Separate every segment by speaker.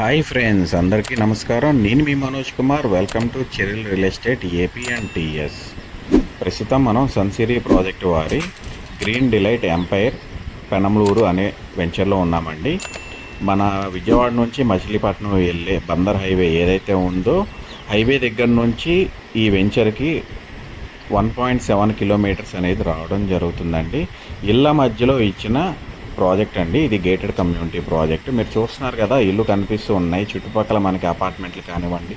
Speaker 1: Hi friends అందరికీ నమస్కారం. నేను మీ Manoj Kumar. Welcome to Cheryl real estate AP and TS. ప్రస్తుతం మనం సన్సిరీ ప్రాజెక్ట్ వారి గ్రీన్ డిలైట్ ఎంపైర్ పెనమలూరు అనే వెంచర్లో ఉన్నామండి. మన విజయవాడ నుంచి మచిలీపట్నం వెళ్ళే బందర్ హైవే ఏదైతే ఉందో హైవే దగ్గర నుంచి ఈ వెంచర్కి వన్ పాయింట్ సెవెన్ కిలోమీటర్స్ అనేది రావడం జరుగుతుందండి. ఇళ్ళ మధ్యలో ఇచ్చిన ప్రాజెక్ట్ అండి. ఇది గేటెడ్ కమ్యూనిటీ ప్రాజెక్ట్. మీరు చూస్తున్నారు కదా ఇల్లు కనిపిస్తూ ఉన్నాయి. చుట్టుపక్కల మనకి అపార్ట్మెంట్లు కానివ్వండి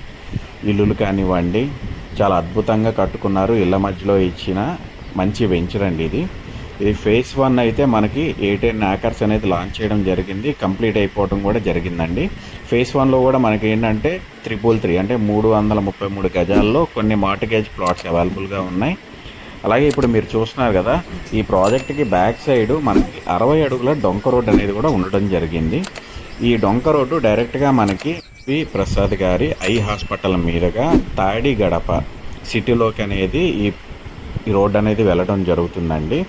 Speaker 1: ఇల్లులు కానివ్వండి చాలా అద్భుతంగా కట్టుకున్నారు. ఇళ్ళ మధ్యలో ఇచ్చిన మంచి వెంచర్ అండి ఇది. ఇది ఫేస్ వన్ అయితే మనకి ఎయిటీన్ యాకర్స్ అనేది లాంచ్ చేయడం జరిగింది. కంప్లీట్ అయిపోవడం కూడా జరిగిందండి. ఫేస్ వన్లో కూడా మనకి ఏంటంటే త్రిపుల్ త్రీ అంటే మూడు వందల ముప్పై మూడు గజాల్లో కొన్ని మార్టిగేజ్ ప్లాట్స్ అవైలబుల్గా ఉన్నాయి. అలాగే ఇప్పుడు మీరు చూస్తున్నారు కదా ఈ ప్రాజెక్ట్కి బ్యాక్ సైడ్ మనకి అరవై అడుగుల డొంక రోడ్ అనేది కూడా ఉండడం జరిగింది. ఈ డొంక రోడ్డు డైరెక్ట్గా మనకి పి ప్రసాద్ గారి ఐ హాస్పిటల్ మీదుగా తాడి గడప సిటీలోకి అనేది ఈ ఈ రోడ్డు అనేది వెళ్ళడం జరుగుతుందండి.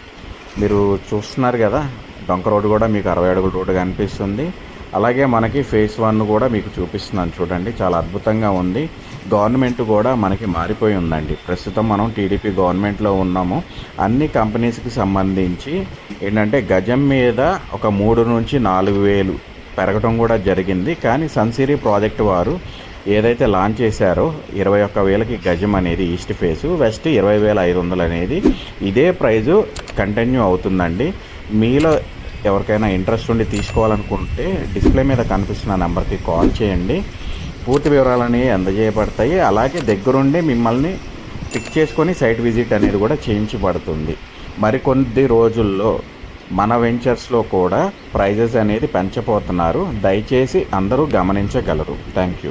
Speaker 1: మీరు చూస్తున్నారు కదా డొంక రోడ్డు కూడా మీకు అరవై అడుగుల రోడ్డు కనిపిస్తుంది అలాగే మనకి ఫేస్ వన్ కూడా మీకు చూపిస్తున్నాను చూడండి చాలా అద్భుతంగా ఉంది. గవర్నమెంట్ కూడా మనకి మారిపోయి ఉందండి. ప్రస్తుతం మనం టీడీపీ గవర్నమెంట్లో ఉన్నాము. అన్ని కంపెనీస్కి సంబంధించి ఏంటంటే గజం మీద ఒక మూడు నుంచి నాలుగు వేలు పెరగటం కూడా జరిగింది. కానీ సన్సిరీ ప్రాజెక్ట్ వారు ఏదైతే లాంచ్ చేశారో ఇరవై ఒక్క వేలకి గజం అనేది ఈస్ట్ ఫేసు వెస్ట్ ఇరవై వేల ఐదు వందలు అనేది ఇదే ప్రైజు కంటిన్యూ అవుతుందండి. మీలో ఎవరికైనా ఇంట్రెస్ట్ ఉండి తీసుకోవాలనుకుంటే డిస్ప్లే మీద కనిపిస్తున్న నెంబర్కి కాల్ చేయండి. పూర్తి వివరాలని అందజేయబడతాయి. అలాగే దగ్గరుండి మిమ్మల్ని పిక్ చేసుకొని సైట్ విజిట్ అనేది కూడా చేయించబడుతుంది. మరికొద్ది రోజుల్లో మన వెంచర్స్లో కూడా ప్రైజెస్ అనేది పెంచబోతున్నారు. దయచేసి అందరూ గమనించగలరు. Thank you